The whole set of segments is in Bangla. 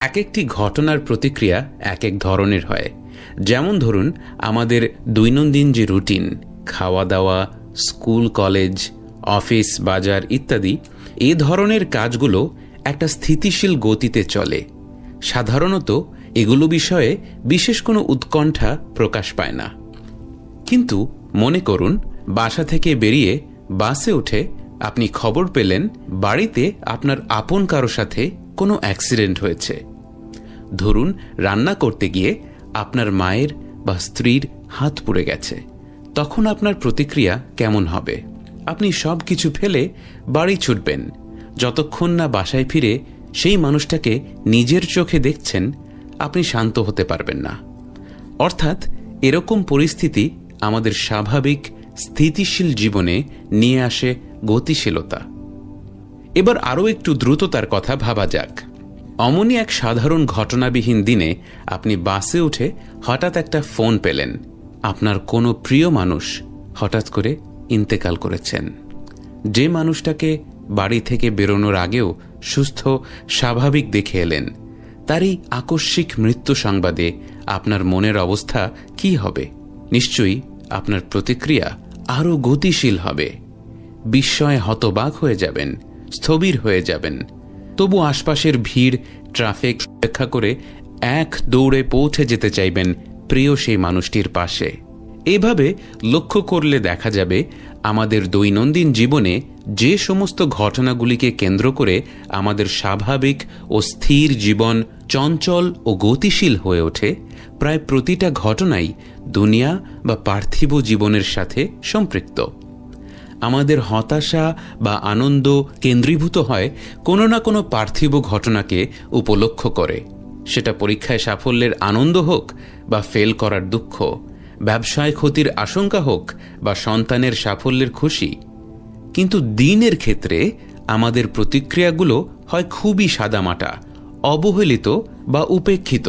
এক একটি ঘটনার প্রতিক্রিয়া এক এক ধরনের হয়। যেমন ধরুন, আমাদের দৈনন্দিন যে রুটিন খাওয়া দাওয়া স্কুল, কলেজ, অফিস, বাজার ইত্যাদি, এ ধরনের কাজগুলো একটা স্থিতিশীল গতিতে চলে। সাধারণত এগুলো বিষয়ে বিশেষ কোনো উৎকণ্ঠা প্রকাশ পায় না। কিন্তু মনে করুন, বাসা থেকে বেরিয়ে বাসে উঠে আপনি খবর পেলেন, বাড়িতে আপনার আপন কারও সাথে কোনো অ্যাক্সিডেন্ট হয়েছে। ধরুন, রান্না করতে গিয়ে আপনার মায়ের বা স্ত্রীর হাত পুড়ে গেছে। তখন আপনার প্রতিক্রিয়া কেমন হবে? আপনি সব কিছু ফেলে বাড়ি ছুটবেন। যতক্ষণ না বাসায় ফিরে সেই মানুষটাকে নিজের চোখে দেখছেন, আপনি শান্ত হতে পারবেন না। অর্থাৎ এরকম পরিস্থিতি আমাদের স্বাভাবিক স্থিতিশীল জীবনে নিয়ে আসে গতিশীলতা। এবার আরও একটু দ্রুততার কথা ভাবা যাক। অমনি এক সাধারণ ঘটনাবিহীন দিনে আপনি বাসে উঠে হঠাৎ একটা ফোন পেলেন। আপনার কোনো প্রিয় মানুষ হঠাৎ করে ইন্তেকাল করেছেন। যে মানুষটাকে বাড়ি থেকে বেরোনোর আগেও সুস্থ, স্বাভাবিক দেখে এলেন। তার এই আকস্মিক মৃত্যু সংবাদে আপনার মনের অবস্থা কি হবে? নিশ্চয়ই আপনার প্রতিক্রিয়া আরও গতিশীল হবে। বিস্ময়ে হতবাক হয়ে যাবেন, স্থবির হয়ে যাবেন। তবু আশপাশের ভিড়, ট্রাফিক উপেক্ষা করে এক দৌড়ে পৌঁছে যেতে চাইবেন প্রিয় সেই মানুষটির পাশে। এভাবে লক্ষ্য করলে দেখা যাবে আমাদের দৈনন্দিন জীবনে যে সমস্ত ঘটনাগুলিকে কেন্দ্র করে আমাদের স্বাভাবিক ও স্থির জীবন চঞ্চল ও গতিশীল হয়ে ওঠে, প্রায় প্রতিটা ঘটনাই দুনিয়া বা পার্থিব জীবনের সাথে সম্পৃক্ত। আমাদের হতাশা বা আনন্দ কেন্দ্রীভূত হয় কোনো না কোনো পার্থিব ঘটনাকে উপলক্ষ করে। সেটা পরীক্ষায় সাফল্যের আনন্দ হোক বা ফেল করার দুঃখ, ব্যবসায় ক্ষতির আশঙ্কা হোক বা সন্তানের সাফল্যের খুশি। কিন্তু দিনের ক্ষেত্রে আমাদের প্রতিক্রিয়াগুলো হয় খুবই সাদামাটা, অবহেলিত বা উপেক্ষিত।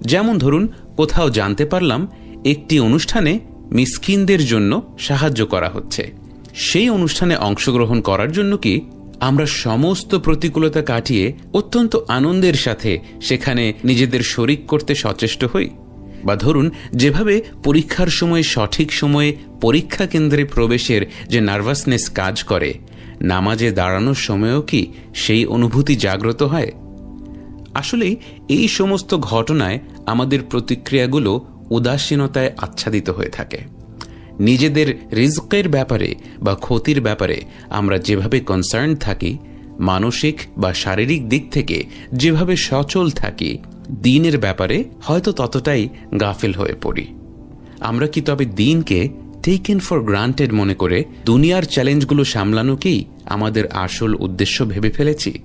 যেমন ধরুন, কোথাও জানতে পারলাম একটি অনুষ্ঠানে মিসকিনদের জন্য সাহায্য করা হচ্ছে। সেই অনুষ্ঠানে অংশগ্রহণ করার জন্য কি আমরা সমস্ত প্রতিকূলতা কাটিয়ে অত্যন্ত আনন্দের সাথে সেখানে নিজেদের শরিক করতে সচেষ্ট হই? বা ধরুন, যেভাবে পরীক্ষার সময় সঠিক সময়ে পরীক্ষা কেন্দ্রে প্রবেশের যে নার্ভাসনেস কাজ করে, নামাজে দাঁড়ানোর সময়ও কি সেই অনুভূতি জাগ্রত হয়? আসলে এই সমস্ত ঘটনায় আমাদের প্রতিক্রিয়াগুলো উদাসীনতায় আচ্ছাদিত হয়ে থাকে। নিজেদের রিজকের ব্যাপারে বা ক্ষতির ব্যাপারে আমরা যেভাবে কনসার্ন থাকি, মানসিক বা শারীরিক দিক থেকে যেভাবে সচল থাকি, দিনের ব্যাপারে হয়তো ততটাই গাফিল হয়ে পড়ি। আমরা কি তবে দিনকে টেকেন ফর গ্রান্টেড মনে করে দুনিয়ার চ্যালেঞ্জগুলো সামলানোকেই আমাদের আসল উদ্দেশ্য ভেবে ফেলেছি?